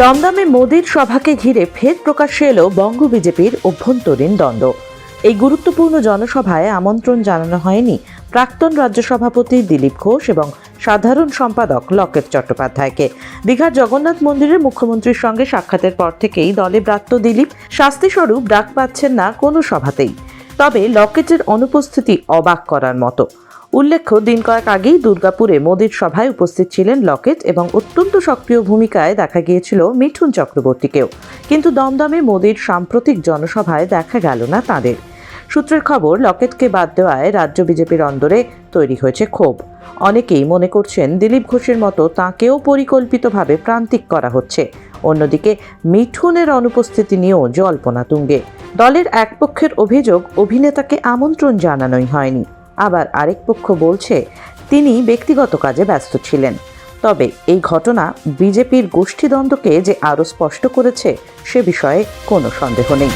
দমদমে মোদির সভাকে ঘিরে ফের প্রকাশ্যে এলো বঙ্গ বিজেপির অভ্যন্তরীণ দ্বন্দ্ব। এই গুরুত্বপূর্ণ জনসভায় আমন্ত্রণ জানানো হয়নি প্রাক্তন রাজ্য সভাপতি দিলীপ ঘোষ এবং সাধারণ সম্পাদক লকেট চট্টোপাধ্যায়কে। দীঘার জগন্নাথ মন্দিরে মুখ্যমন্ত্রীর সঙ্গে সাক্ষাতের পর থেকেই দলে ব্রাত্য দিলীপ। শাস্তিস্বরূপ ডাক পাচ্ছেন না কোনো সভাতেই। তবে লকেটের অনুপস্থিতি অবাক করার মতো। উল্লেখ্য, দিন কয়েক আগেই দুর্গাপুরে মোদির সভায় উপস্থিত ছিলেন লকেট এবং অত্যন্ত সক্রিয় ভূমিকায় দেখা গিয়েছিল মিঠুন চক্রবর্তীকেও। কিন্তু দমদমে মোদির সাম্প্রতিক জনসভায় দেখা গেল না তাদের। সূত্রের খবর, লকেটকে বাদ দেওয়ায় রাজ্য বিজেপির অন্দরে তৈরি হয়েছে ক্ষোভ। অনেকেই মনে করছেন, দিলীপ ঘোষের মতো তাঁকেও পরিকল্পিতভাবে প্রান্তিক করা হচ্ছে। অন্যদিকে, মিঠুনের অনুপস্থিতি নিয়েও জল্পনা তুঙ্গে। দলের এক পক্ষের অভিযোগ, অভিনেতাকে আমন্ত্রণ জানানোই হয়নি। আবার আরেক পক্ষ বলছে, তিনি ব্যক্তিগত কাজে ব্যস্ত ছিলেন। তবে এই ঘটনা বিজেপির গোষ্ঠীদ্বন্দ্বকে যে আরও স্পষ্ট করেছে, সে বিষয়ে কোনো সন্দেহ নেই।